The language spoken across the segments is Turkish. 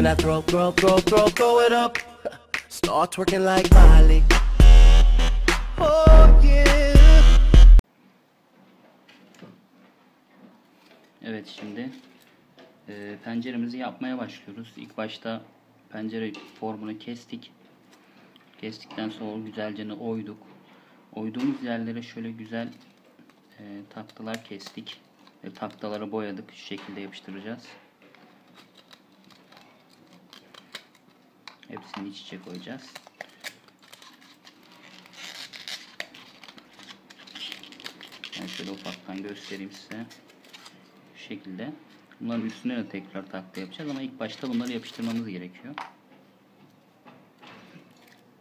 When I throw, throw, throw, throw, throw it up, start twerking like Miley. Oh yeah. Evet şimdi e, penceremizi yapmaya başlıyoruz. İlk başta pencere formunu kestik. Kestikten sonra güzelce oyduk. Oyduğumuz yerlere şöyle güzel e, taktalar kestik. Ve taktaları boyadık. Şu şekilde yapıştıracağız. Hepsini iç içe koyacağız. Ben şöyle ufaktan göstereyim size. Şu şekilde. Bunların üstüne de tekrar takta yapacağız ama ilk başta bunları yapıştırmamız gerekiyor.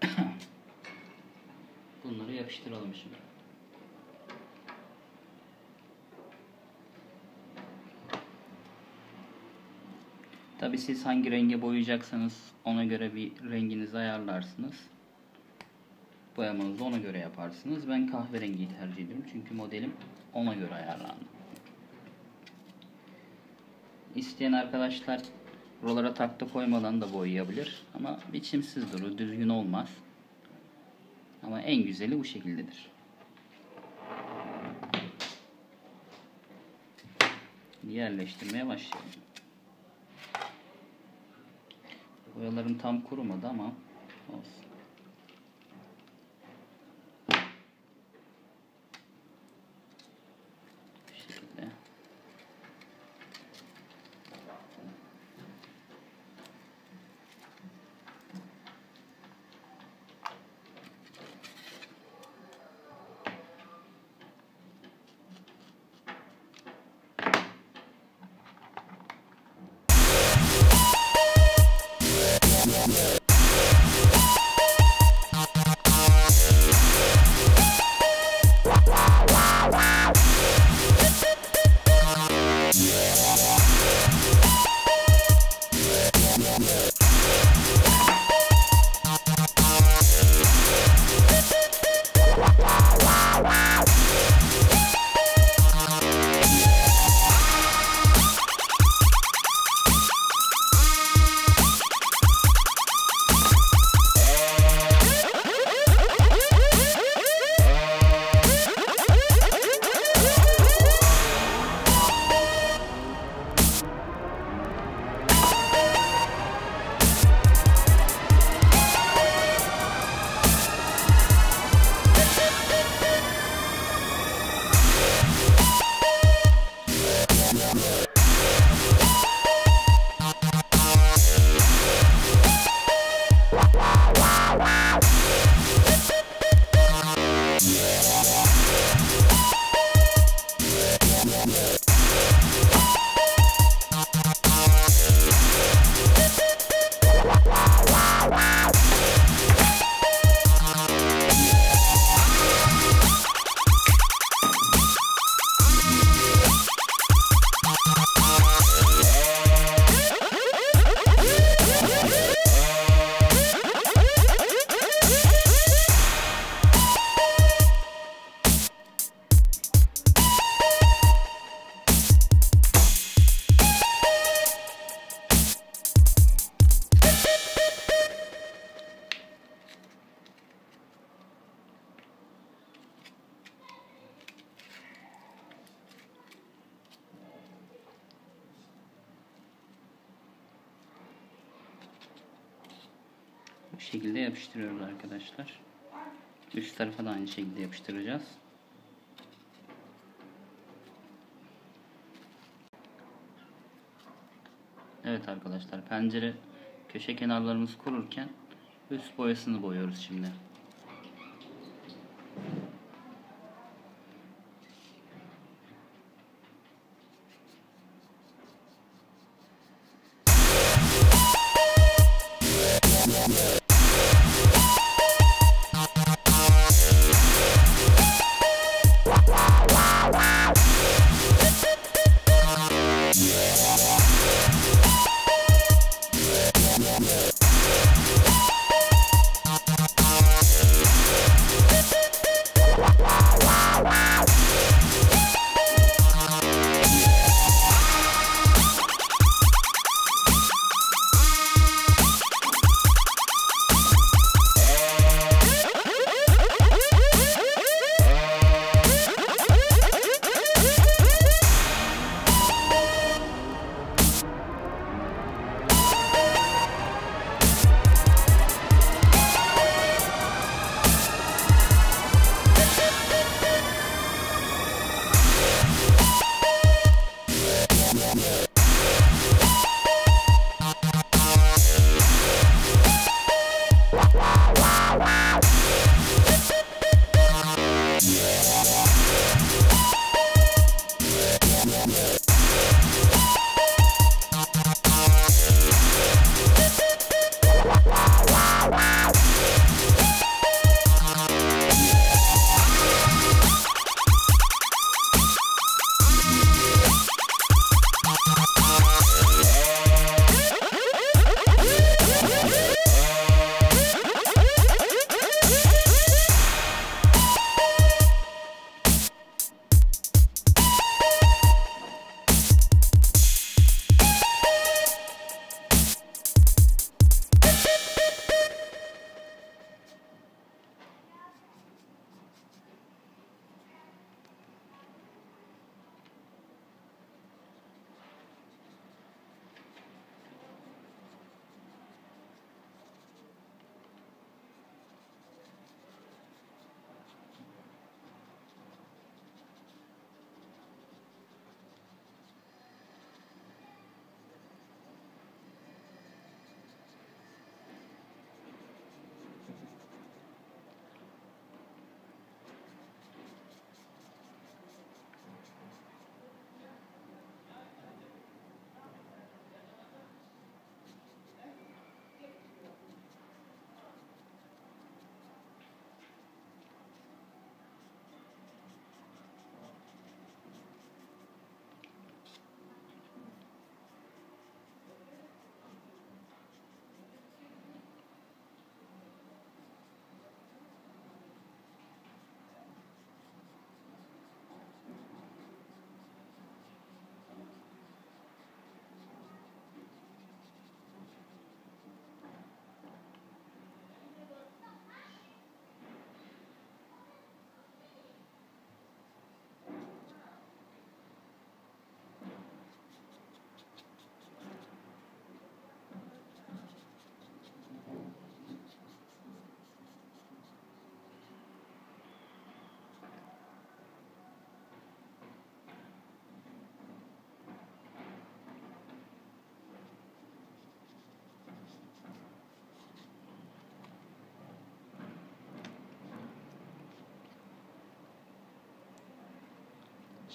Bunları yapıştıralım şimdi. Tabi siz hangi renge boyayacaksanız ona göre bir renginizi ayarlarsınız. Boyamanızı ona göre yaparsınız. Ben kahverengiyi tercih ediyorum çünkü modelim ona göre ayarlandı. İsteyen arkadaşlar buralara takta koymadan da boyayabilir. Ama biçimsiz durur, düzgün olmaz. Ama en güzeli bu şekildedir. Yerleştirmeye başlayalım. Boyalarım tam kurumadı ama olsun. Şekilde yapıştırıyoruz arkadaşlar. Üst tarafa da aynı şekilde yapıştıracağız. Evet arkadaşlar pencere köşe kenarlarımız kururken üst boyasını boyuyoruz şimdi. Música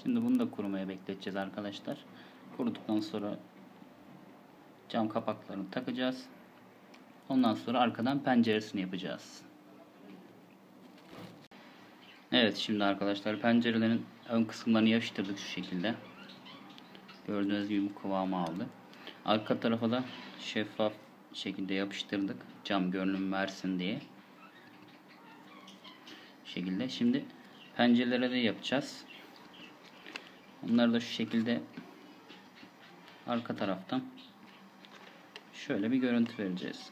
Şimdi bunu da kurumaya bekleteceğiz arkadaşlar. Kuruduktan sonra cam kapaklarını takacağız. Ondan sonra arkadan penceresini yapacağız. Evet şimdi arkadaşlar pencerelerin ön kısımlarını yapıştırdık şu şekilde. Gördüğünüz gibi bu kıvamı aldı. Arka tarafa da şeffaf şekilde yapıştırdık. Cam görünüm versin diye. Şekilde. Şimdi pencerelere de yapacağız. Onları da şu şekilde arka taraftan şöyle bir görüntü vereceğiz.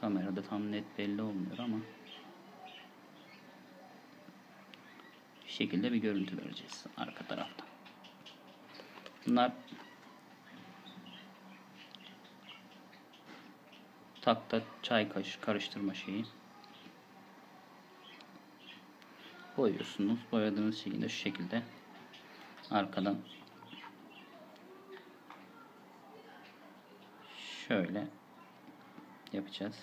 Kamerada tam net belli olmuyor ama şu şekilde bir görüntü vereceğiz arka taraftan. Bunlar takta çay karıştırma şeyi. Boyuyorsunuz. Boyadığınız şekilde şu şekilde arkadan şöyle yapacağız.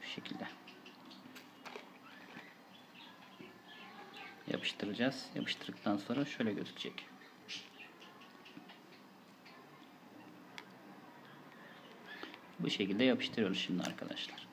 Bu şekilde. Yapıştıracağız. Yapıştırdıktan sonra şöyle gözükecek. Bu şekilde yapıştırıyoruz şimdi arkadaşlar.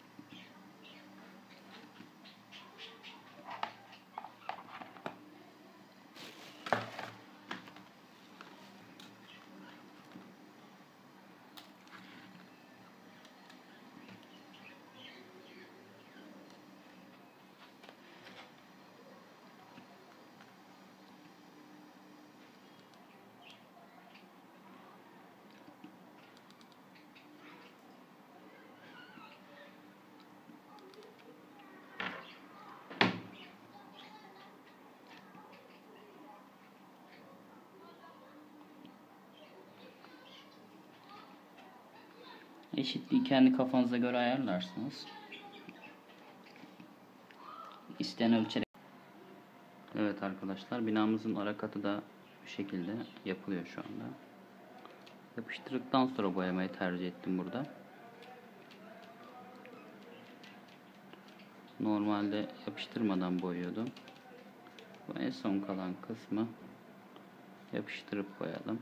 Eşitliği kendi kafanıza göre ayarlarsınız. İsteyen ölçerek. Evet arkadaşlar binamızın ara katı da bu şekilde yapılıyor şu anda. Yapıştırdıktan sonra boyamayı tercih ettim burada. Normalde yapıştırmadan boyuyordum. Bu en son kalan kısmı yapıştırıp boyadım.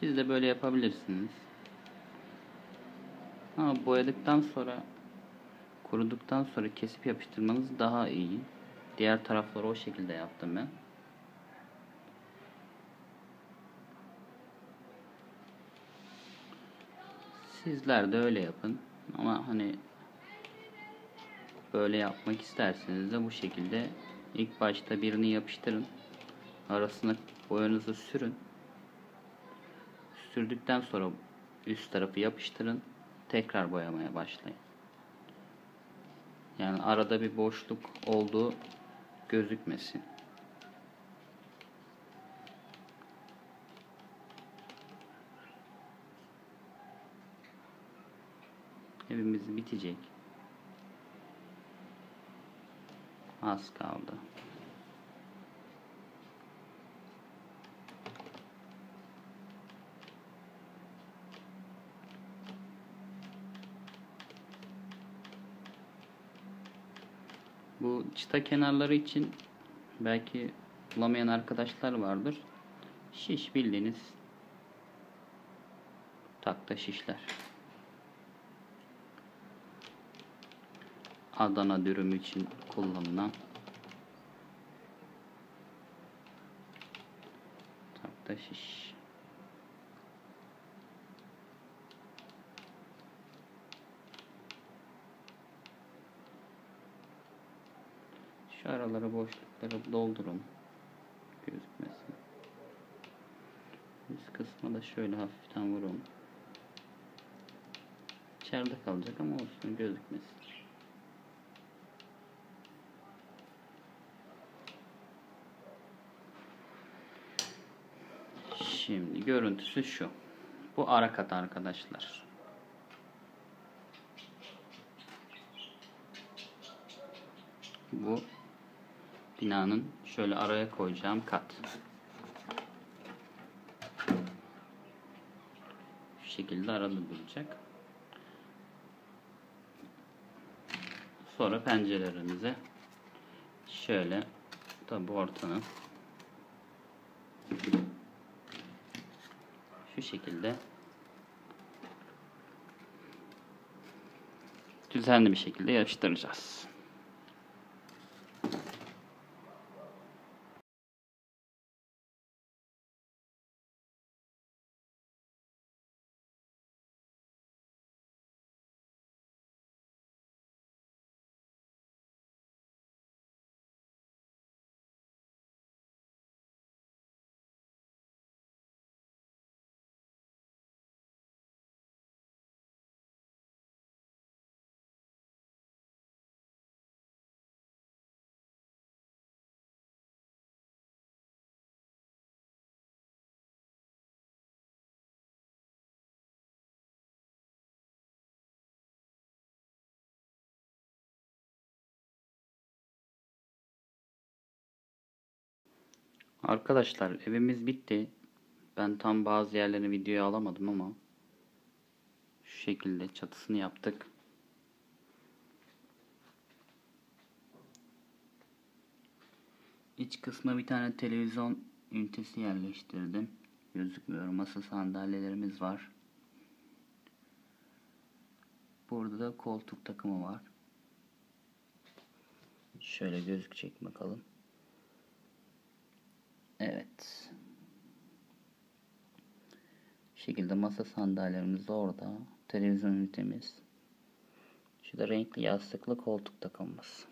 Siz de böyle yapabilirsiniz. Ama boyadıktan sonra kuruduktan sonra kesip yapıştırmanız daha iyi. Diğer tarafları o şekilde yaptım ben. Sizler de öyle yapın. Ama hani böyle yapmak isterseniz de bu şekilde ilk başta birini yapıştırın. Arasına boyanızı sürün. Sürdükten sonra üst tarafı yapıştırın. Tekrar boyamaya başlayın. Yani arada bir boşluk olduğu gözükmesin. Evimiz bitecek. Az kaldı. Bu çıta kenarları için belki bulamayan arkadaşlar vardır. Şiş bildiğiniz takta şişler. Adana dürüm için kullanılan takta şiş. Şu aralara boşlukları doldurun. Gözükmesin. Üst kısma da şöyle hafiften vurun. İçeride kalacak ama olsun gözükmesin. Şimdi görüntüsü şu. Bu ara kat arkadaşlar. Bu binanın şöyle araya koyacağım kat. şekilde arada duracak. Sonra pencerelerimize şöyle tabi ortanın şu şekilde düzenli bir şekilde yapıştıracağız. Arkadaşlar evimiz bitti. Ben tam bazı yerlerini videoya alamadım ama şu şekilde çatısını yaptık. İç kısmına bir tane televizyon ünitesi yerleştirdim. Gözükmüyor. Masa sandalyelerimiz var. Burada da koltuk takımı var. Şöyle gözükecek bakalım. Evet. Bu şekilde masa sandalyelerimiz orada. Televizyon ünitemiz. Şu da renkli yastıklı koltuk takımımız.